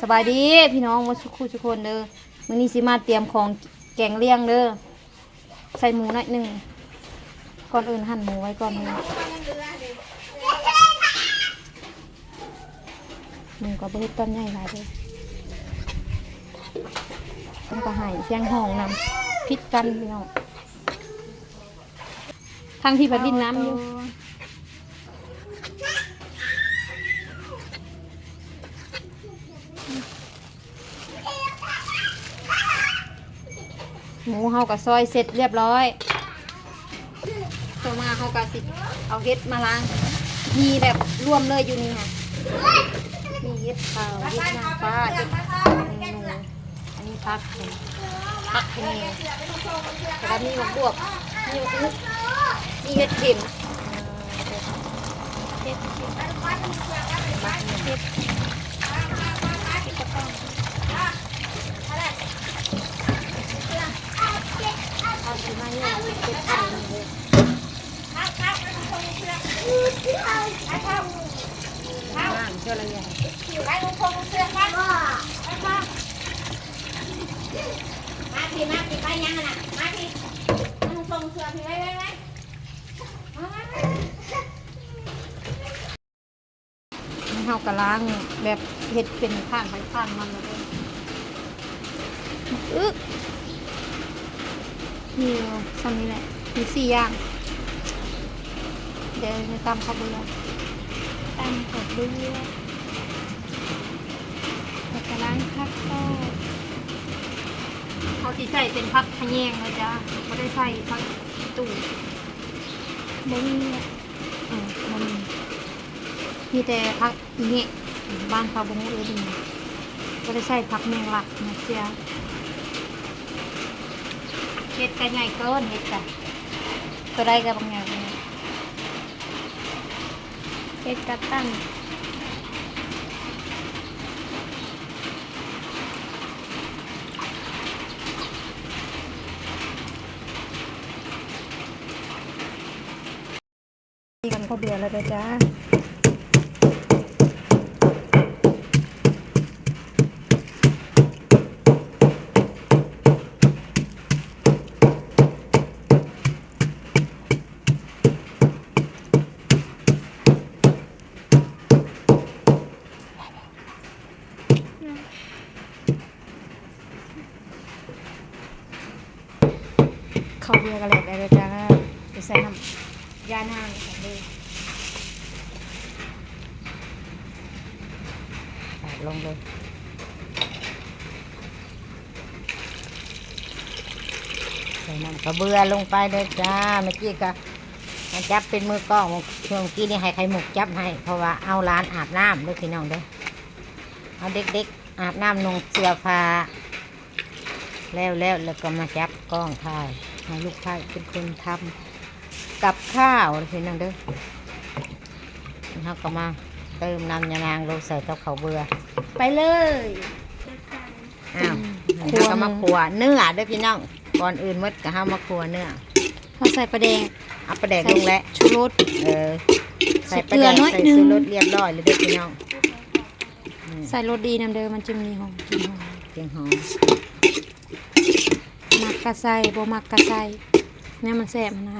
สบายดีพี่น้องมาสุขุทุกคนเด้อมื้อนี้สิมาเตรียมของแกงเลี้ยงเด้อใส่หมูหน่อยหนึงก่อนอื่นหั่นหมูไว้ก่อนเลยหมูก็บ่เฮ็ดต้นใหญ่หลายเด้อต้องก็ให้เสียงห้องนำพิษกันพี่น้องทางพี่พัดดินน้ำอยู่ หมูเฮากับซอยเสร็จเรียบร้อยต่อมาเฮากับสิ เอาเห็ดมาล้าง มีแบบรวมเลยอยู่นี่ค่ะ มีเห็ดขาวเห็ดนางฟ้าเห็ดเมนูอันนี้พักพักเป็นแล้วมีมกบวบมีมกฮึกมีเห็ดเข็มเห็ดเข็มเห็ดเห็ดกระต้อง เอาสิมา เนี่ยเป็นอันนี้เลยว่างเจ้าอะไรอย่างมาพี่มาพี่ไปยังน่ะมาพี่มึงส่งเสือพี่ไว้ไว้ไว้เฮากะล้างแบบเห็ดเป็นข้างไปข้างมันเลยอึ๊ กนี่ซ้ำนี้แหละมีสี่อย่าง เดี๋ยวจะตำข้าวเบื่อตำข้าวเบื่อแล้วก็ล้างผักก็เขาสิใส่เป็นผักขะแยงนะจ๊ะไม่ได้ใส่ผักตู่บ่มีอะอืมบ่มีมีแต่พักอีเงี้ยบ้านเขาบงเออดีก็ได้ใส่ผักเมียงลักนะเสีย เห็ดกันใหญ่เกินเห็ดกันตัวได้กับบางอย่างเนี่ยเห็ดกระตั้นนี่กันก็เบื่อแล้วจ้า เข้าวเรือกันเลยได้เลยจ้าไปใส่น้ำยาหน้าเลยค่ะเลยปาดลงเลยใส่น้ำกระเบือลงไปเลยจ้าเมื่อกี้ก็มันจับเป็นมือกล้องช่วงกี้นี่ให้ไข่หมกจับให้ เพราะว่าเอาร้านอาบน้ำด้วยพี่น้องเด้อเอาเด็กๆอาบน้ำนงเสื้อผ้าแล้วแล้วแล้วก็มาจับกล้องถ่าย ให้ลูกชายเป็นคนทำกับข้าวเด้อพี่น้องเด้อเขาก็มาเติมน้ำยานางลงใส่เต้าเขาวเบื่อไปเลยอ้าวครัแล้ววก็มาขัวเนื้อเด้วยพี่น้องก่อนอื่นหมดก็ห้ามาขัวเนื้อเขาใส่ปลาแดงเอาปลาแดกลงแล้วชูรสเออใส่ใส่ปลาแดกเกลือน้อยใส่หนึ่งซูรสเรียบร้อยเลยเด้อพี่น้องอืมใส่รสดีน้ำเดิมมันจะมีหอมกลินหอมเพียงหอม มักกะใส่บ่มักกะใส่เนี่ยมันแซ่บนะ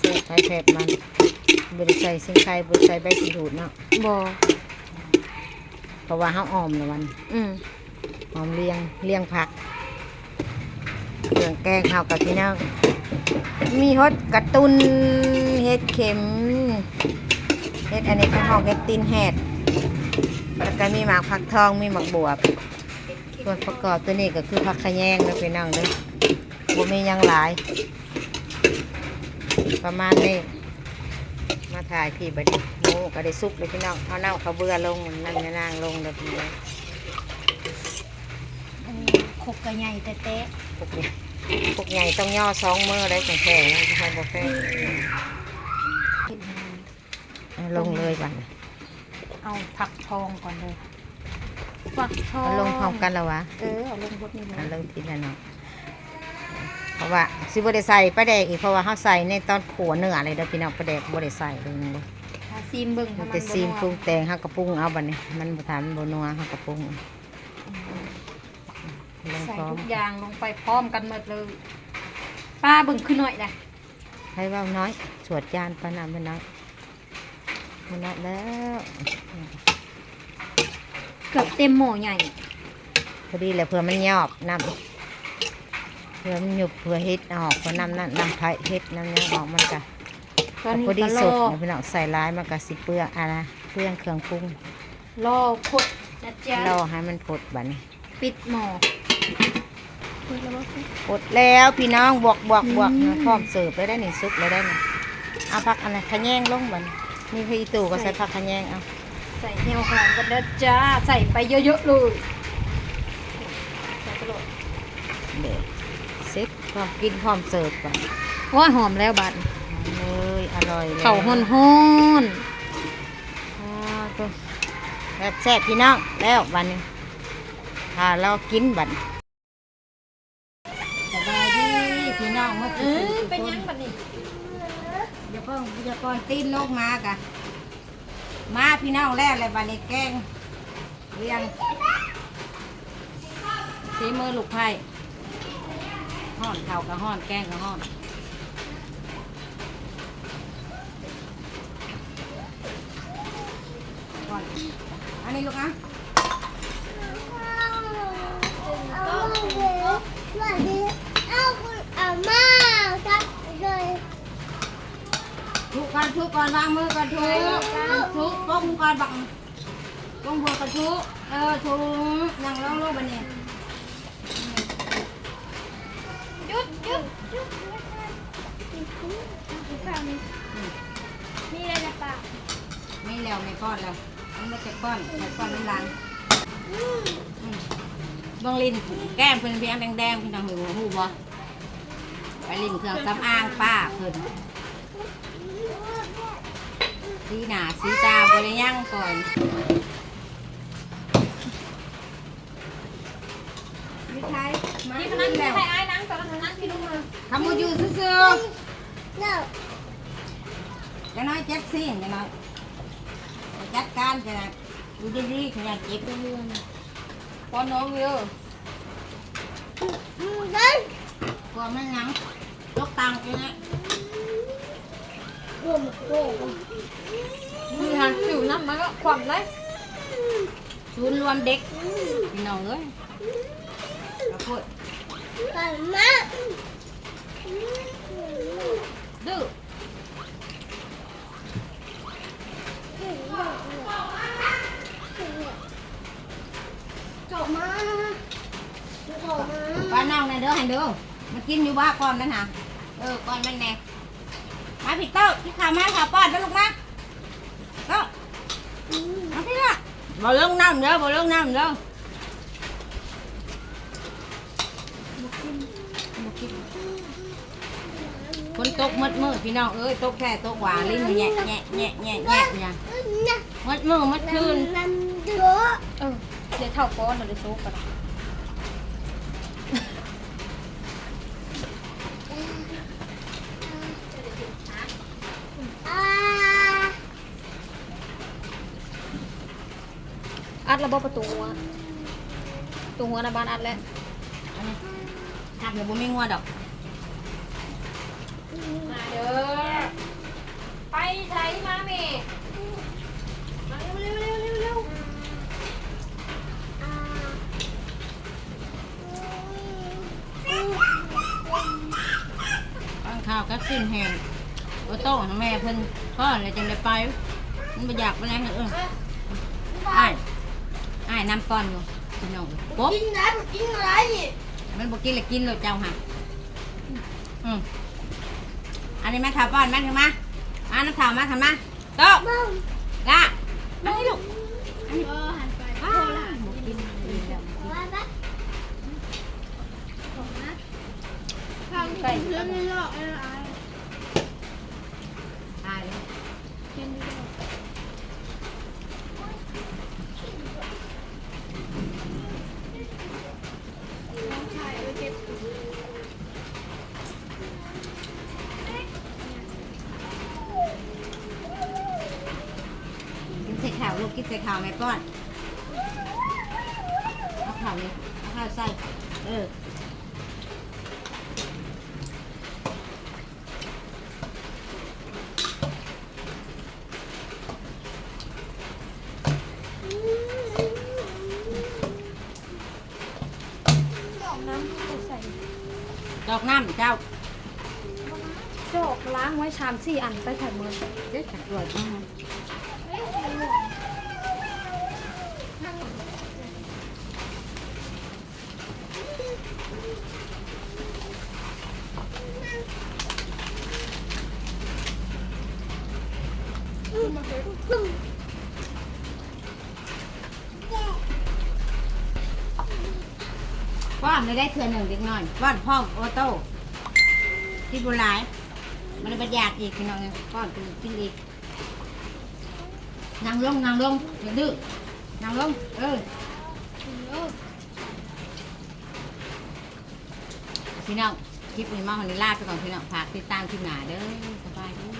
เสร็จไปเสร็จมันบริใส่สิงไข่บริใส่ใบสีดูดเนาะบ่เพราะว่าเขาออมละวันอืมหอมเลี้ยงเลี้ยงผักเครื่องแกงข้าวกับพี่น้องมีฮดกระตุนเห็ดเข็มเห็ดอันนี้เป็นห้องเห็ดตีนแหดแล้วก็มีหมากผักทองมีหมากบวบ ส่วนประกอบตัวนี้ก็คือผักขะแยงนะพี่น้องเด้อบ่มีหยังหลาย ประมาณนี้ มาถ่ายพี่บัดนี้หมูก็ได้สุกเลยพี่น้องเอาเน่าเขาวเบื่อลงนั่งยานางลงเด้อพี่น้องอันนี้คกกะใหญ่แต่เตะพวกนี้พวกใหญ่ต้องย่อสองมือได้แข็งแข็งนะใช่บ่แข็งกินให้มันเอาลงเลยบัดนี้เอาผักทองก่อนเลย ฝักทองเอาลงพร้อมกันแล้ววะ เออเอาลงบดนี่เลเอายลงทีละเนาะเพราะว่าสิบ่ได้ใส่ปลาแดกอีกเพราะว่าเฮาใส่ในตอนขัวเนื้ออะไรเด้อพี่น้องปลาแดกบ่ได้ใส่เลยนึงเด้อถ้าซีมเบิ่งมันถ้าจะซีมปรุบ่งแตงเฮากระปรุงเอาบัดนี้ มันบ่ทานมันบ่นัวเฮากระปรุงลงใส่พร้อมทุกอย่างลงไปพร้อมกันหมดเลย ป้าเบิ่งขึ้นหน่อยนะให้เว้าน้อยสวดจานปานน้ำไปน้อยมันนัดแล้ว เกือบเต็มหม้อใหญ่พอดีแหละเผื่อมันยอบน้ำเผื่อมันหยุบเผื่อเฮ็ดออกเผื่อน้ำนั่นน้ำไผ่เฮ็ดน้ำยังออกมันก็ตอนนี้พอดีก็สรดอนะพี่น้องใส่ร้ายมันก็สิเปื้อนอะไรเปื้อนเครื่องปรุงรอพดนะจ๊ะรอให้มันพดบัดนี้ปิดหม้อพดแล้วพี่น้องบวกบวกบวกอืมนะพร้อมเสิร์ฟเลยได้นี่ซุปเลยได้นี่เอาผักอันนั้นขะแยงลงบัดนี้มีพี่ตู่ก็ใส่ผักขะแยงเอา ใส่เหี่ยวหอมกันนะจ้า ใส่ไปเยอะๆเลยใส่ไปเลยเด็ดเซ็ตพร้อมกินพร้อมเสิร์ฟก่อนว่าหอมแล้วบัดเลยอร่อยเลยเข่าห้อนห้อนอ่าตัวแบบแซ่บพี่น้องแล้วบัดนี้ถ้าเรากินบัดนี้สบายดีพี่น้องเมื่อเอกี้อเป็นยังบัดนี้อย่าเพิ่งอย่าก่อนตีนลงมากะ มาพี่น้องแล้วเลยบัดนี้แกงเรียงสีมือลูกไผ่ห่อนเข้ากับห่อนแกงกับห่อนอันนี้ลูกนะทุกก่อนทุกก่อนวางมือก่อนทุก งก่อนบังป้องหัวก่อนทุกเออทุกนั่งลงลงบันนี้หยุดหยุดหยุดนี่เลยนะป้าไม่แล้วไม่ก้อนแล้วมันไม่จะก้อนไม่ก้อนน้ำลังอืมเบางลินแก้มเพิ่นเพียงแดงๆพี่น้องหูหูบ่ไปลินเครื่องสำอางป้าเพิ่น สีหน้าสีตาบริย่างก่อนไม่ใช่ที่พนักงานใครอ้ายนั่งตอนนั้นนั่งที่ลูกมือทำมืออยู่ซื่อๆจะน้อยเจ็บสิจะน้อยไปจัดการจะนะดูดีๆขยันเจ็บเรื่อยๆป้อนน้องเยอะกลัวมันหยังยกตังค์ไปนะ มีหันผิวน้ำมันก็ขวำเลยศูนย์รวมเด็กพี่น้องเอ้ยกระพุดดื้อจบมาป้าน้องนะเด้อให้เด้อมากินอยู่บ้าก่อนนั่นฮะเออก่อนมันแน่ มาผิดเต้าที่ขามาขาป้อนนะลูกนะเต้ามาพี่ละบ่ลงน้ำเด้อบ่ลงน้ำเด้อคนตกมืดมืดพี่น้องเอ้ยตกแค่ตกหวานลิ้นแงะแงะแงะแงะแงะเนี่ยมืดมือมืดคืน เดี๋ยวเท่าป้อนเราจะโซกกัน อัดระบบประตูหัวประตูหัวในะบ้านอัดแล้วอันนี้หักเดี๋ยวบ่มีงัวดอก มาเด้อ ไปใช้มาเมมาเร็วเร็วเร็วเร็วเร็วข้างข้าวก็สิ้นแห้งโอโต้ของแม่เพิ่นพ่อเลยจังได้ไป มันบ่อยากไปไหนเอออ้าย อ้ายน้ำก้อนอยู่พี่น้องปุ๊บกินอะไรกินอะไรมันบ่กินเลยกินเลยเจ้าค่ะอืมอันนี้แม่ถาป้อนแม่ถึงมามาน้ำถาวมาทำมาโต๊ะละอันนี้ลูกอันนี้อ้าวบ่กินเลยเจ้าไก่เรื่องนี้หรอกไอ้ไอ้ ตายเลย กินดี กินใส่ข้าวไหมป้อนเอาข้าวนี่เอาข้าวใส่ เออดอกน้ำใส่ดอกน้ำเจ้าดอกล้างไว้ชามสี่อันไปถ่ายมือเด็ดจักรวดมา ป้อนไม่ได้เทือหนึ่งเด็กน้อยป้อนพ่อมโอโต้ที่บุหลาย มันบรรยากอีกพี่น้องเอ้ยป้อนกินกินอีกนั่งลงนั่งลงอย่าดื้อนั่งลงเออพี่น้องคลิปนี้มาวันนี้ลาไปก่อนพี่น้องฝากติดตามคลิปหน้าเด้อสบายดี